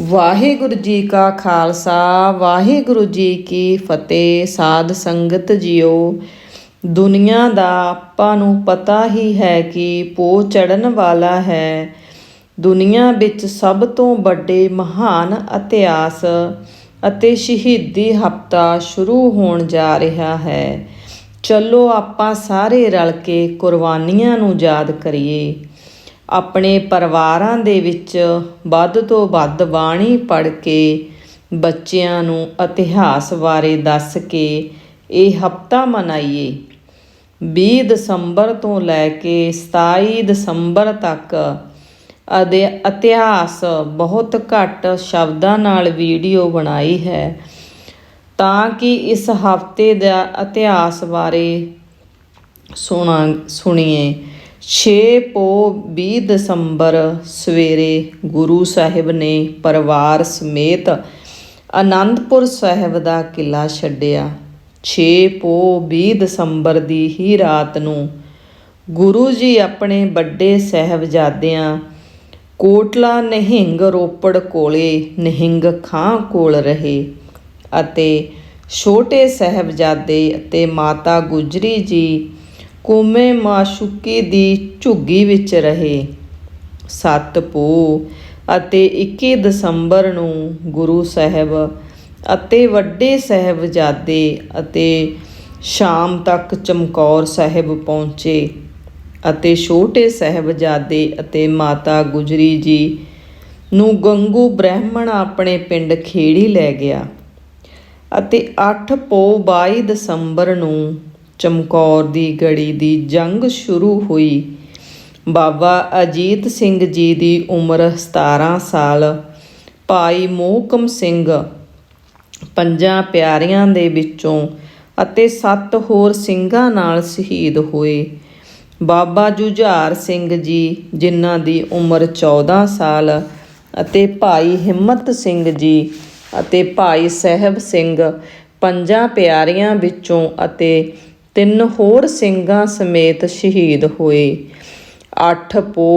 ਵਾਹਿਗੁਰੂ ਜੀ ਕਾ ਖਾਲਸਾ, ਵਾਹਿਗੁਰੂ ਜੀ ਕੀ ਫਤਿਹ, ਸਾਧ ਸੰਗਤ ਜੀਓ। ਦੁਨੀਆ ਦਾ ਆਪਾਂ ਨੂੰ ਪਤਾ ਹੀ ਹੈ ਕਿ ਪੋ ਚੜਨ ਵਾਲਾ ਹੈ। ਦੁਨੀਆ ਵਿੱਚ ਸਭ ਤੋਂ ਵੱਡੇ ਮਹਾਨ ਇਤਿਹਾਸ ਅਤੇ ਸ਼ਹੀਦੀ ਹਫਤਾ ਸ਼ੁਰੂ ਹੋਣ ਜਾ ਰਿਹਾ ਹੈ। ਚਲੋ ਆਪਾਂ ਸਾਰੇ ਰਲ ਕੇ ਕੁਰਬਾਨੀਆਂ ਨੂੰ ਯਾਦ ਕਰੀਏ। ਆਪਣੇ ਪਰਿਵਾਰਾਂ ਦੇ ਵਿੱਚ ਵੱਧ ਤੋਂ ਵੱਧ ਬਾਣੀ ਪੜ੍ਹ ਕੇ ਬੱਚਿਆਂ ਨੂੰ ਇਤਿਹਾਸ ਬਾਰੇ ਦੱਸ ਕੇ ਇਹ ਹਫਤਾ ਮਨਾਈਏ। 20 ਦਸੰਬਰ ਤੋਂ ਲੈ ਕੇ 27 ਦਸੰਬਰ ਤੱਕ ਅਦੇ ਇਤਿਹਾਸ ਬਹੁਤ ਘੱਟ ਸ਼ਬਦਾਂ ਨਾਲ ਵੀਡੀਓ ਬਣਾਈ ਹੈ ਤਾਂ ਕਿ ਇਸ ਹਫ਼ਤੇ ਦਾ ਇਤਿਹਾਸ ਬਾਰੇ ਸੁਣਾ, ਸੁਣੀਏ। 6 ਪੋ 20 ਦਸੰਬਰ ਸਵੇਰੇ ਗੁਰੂ ਸਾਹਿਬ ਨੇ ਪਰਿਵਾਰ ਸਮੇਤ ਆਨੰਦਪੁਰ ਸਾਹਿਬ ਦਾ ਕਿਲਾ ਛੱਡਿਆ। 6 ਪੋ 20 ਦਸੰਬਰ ਦੀ ਹੀ ਰਾਤ ਨੂੰ ਗੁਰੂ ਜੀ ਆਪਣੇ ਵੱਡੇ ਸਾਹਿਬਜ਼ਾਦਿਆਂ ਕੋਟਲਾ ਨਹਿੰਗ ਰੋਪੜ ਕੋਲੇ ਨਹਿੰਗ ਖਾਂ ਕੋਲ ਰਹੇ ਅਤੇ ਛੋਟੇ ਸਾਹਿਬਜ਼ਾਦੇ ਅਤੇ ਮਾਤਾ ਗੁਜਰੀ ਜੀ ਕੋਮੇ ਮਾਸ਼ੂਕੀ ਦੀ ਝੁੱਗੀ ਵਿੱਚ ਰਹੇ। 7 ਪੋ ਅਤੇ 21 ਦਸੰਬਰ ਨੂੰ ਗੁਰੂ ਸਾਹਿਬ ਅਤੇ ਵੱਡੇ ਸਾਹਿਬਜ਼ਾਦੇ ਅਤੇ ਸ਼ਾਮ ਤੱਕ ਚਮਕੌਰ ਸਾਹਿਬ ਪਹੁੰਚੇ ਅਤੇ ਛੋਟੇ ਸਾਹਿਬਜ਼ਾਦੇ ਅਤੇ ਮਾਤਾ ਗੁਜਰੀ ਜੀ ਨੂੰ ਗੰਗੂ ਬ੍ਰਾਹਮਣ ਆਪਣੇ ਪਿੰਡ ਖੇੜੀ ਲੈ ਗਿਆ ਅਤੇ 8 ਪੋ 22 ਦਸੰਬਰ ਨੂੰ ਚਮਕੌਰ ਦੀ ਗੜੀ ਦੀ ਜੰਗ ਸ਼ੁਰੂ ਹੋਈ। ਬਾਬਾ ਅਜੀਤ ਸਿੰਘ ਜੀ ਦੀ ਉਮਰ 17 ਸਾਲ। ਭਾਈ ਮੋਹਕਮ ਸਿੰਘ ਪੰਜਾਂ ਪਿਆਰਿਆਂ ਦੇ ਵਿੱਚੋਂ ਅਤੇ ਸੱਤ ਹੋਰ ਸਿੰਘਾਂ ਨਾਲ ਸ਼ਹੀਦ ਹੋਏ। ਬਾਬਾ ਜੁਝਾਰ ਸਿੰਘ ਜੀ, ਜਿਨ੍ਹਾਂ ਦੀ ਉਮਰ 14 ਸਾਲ ਅਤੇ ਭਾਈ ਹਿੰਮਤ ਸਿੰਘ ਜੀ ਅਤੇ ਭਾਈ ਸਾਹਿਬ ਸਿੰਘ ਪੰਜਾਂ ਪਿਆਰਿਆਂ ਵਿੱਚੋਂ ਅਤੇ ਤਿੰਨ ਹੋਰ ਸਿੰਘਾਂ ਸਮੇਤ ਸ਼ਹੀਦ ਹੋਏ। 8 ਪੋ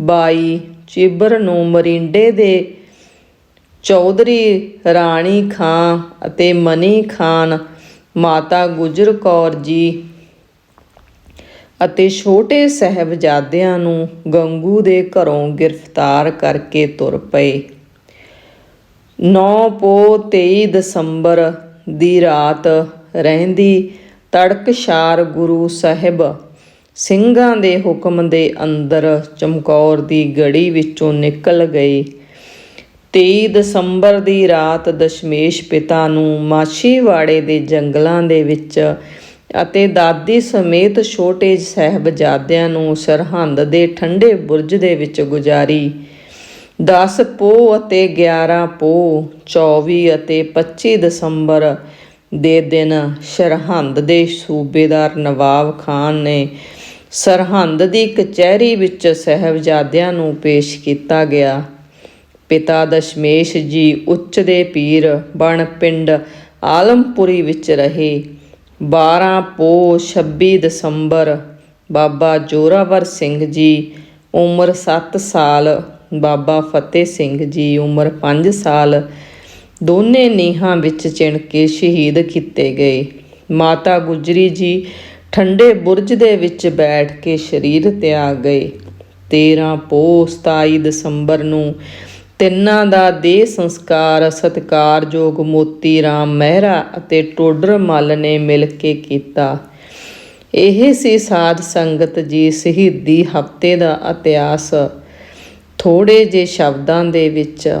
22 ਚਿਬਰ ਨੂੰ ਮਰਿੰਡੇ ਦੇ, ਚੌਧਰੀ ਰਾਣੀ ਖਾਂ ਅਤੇ ਮਨੀ ਖਾਨ, ਮਾਤਾ ਗੁਜਰ ਕੌਰ ਜੀ ਅਤੇ ਛੋਟੇ ਸਾਹਿਬਜ਼ਾਦਿਆਂ ਨੂੰ ਗੰਗੂ ਦੇ ਘਰੋਂ ਗ੍ਰਿਫਤਾਰ ਕਰਕੇ ਤੁਰ ਪਏ। 9 ਪੋ 23 ਦਸੰਬਰ ਦੀ ਰਾਤ ਰਹਿੰਦੀ ਤੜਕਸ਼ਾਰ ਗੁਰੂ ਸਾਹਿਬ, ਸਿੰਘਾਂ ਦੇ ਹੁਕਮ ਦੇ ਅੰਦਰ ਚਮਕੌਰ ਦੀ ਗੜੀ ਵਿੱਚੋਂ ਨਿਕਲ ਗਏ। 23 ਦਸੰਬਰ ਦੀ ਰਾਤ ਦਸ਼ਮੇਸ਼ ਪਿਤਾ ਨੂੰ ਮਾਛੀਵਾੜੇ ਦੇ ਜੰਗਲਾਂ ਦੇ ਵਿੱਚ ਅਤੇ ਦਾਦੀ ਸਮੇਤ ਛੋਟੇ ਸਾਹਿਬਜ਼ਾਦਿਆਂ ਨੂੰ ਸਰਹੰਦ ਦੇ ਠੰਡੇ ਬੁਰਜ ਦੇ ਵਿੱਚ ਗੁਜ਼ਾਰੀ। 10 ਪੋ ਅਤੇ 11 ਪੋ 24 ਅਤੇ 25 ਦਸੰਬਰ ਦੇ ਦਿਨ ਸਰਹੰਦ ਦੇ ਸੂਬੇਦਾਰ ਨਵਾਬ ਖਾਨ ਨੇ ਸਰਹੰਦ ਦੀ ਕਚਹਿਰੀ ਵਿੱਚ ਸਾਹਿਬਜ਼ਾਦਿਆਂ ਨੂੰ ਪੇਸ਼ ਕੀਤਾ ਗਿਆ। ਪਿਤਾ ਦਸ਼ਮੇਸ਼ ਜੀ ਉੱਚ ਦੇ ਪੀਰ ਬਣ ਪਿੰਡ ਆਲਮਪੁਰੀ ਵਿੱਚ ਰਹੇ। 12 ਪੋ 26 ਦਸੰਬਰ ਬਾਬਾ ਜੋਰਾਵਰ ਸਿੰਘ ਜੀ ਉਮਰ 7 ਸਾਲ, ਬਾਬਾ ਫਤਿਹ ਸਿੰਘ ਜੀ ਉਮਰ 5 ਸਾਲ ਦੋਨੇ ਨੀਹਾਂ ਵਿੱਚ ਚਿਣ ਕੇ ਸ਼ਹੀਦ ਕੀਤੇ ਗਏ। ਮਾਤਾ ਗੁਜਰੀ ਜੀ ਠੰਡੇ ਬੁਰਜ ਦੇ ਵਿੱਚ ਬੈਠ ਕੇ ਸਰੀਰ ਤਿਆਗ ਗਏ। 13 ਪੋਹ 27 ਦਸੰਬਰ ਨੂੰ ਤਿੰਨਾਂ ਦਾ ਦੇਹ ਸੰਸਕਾਰ, ਸਤਿਕਾਰਯੋਗ ਮੋਤੀ ਰਾਮ ਮਹਿਰਾ ਅਤੇ ਟੋਡਰ ਮੱਲ ਨੇ ਮਿਲ ਕੇ ਕੀਤਾ। ਇਹ ਸੀ ਸਾਧ ਸੰਗਤ ਜੀ ਸ਼ਹੀਦੀ ਹਫ਼ਤੇ ਦਾ ਇਤਿਹਾਸ। ਥੋੜੇ ਜੇ ਸ਼ਬਦਾਂ ਦੇ ਵਿੱਚ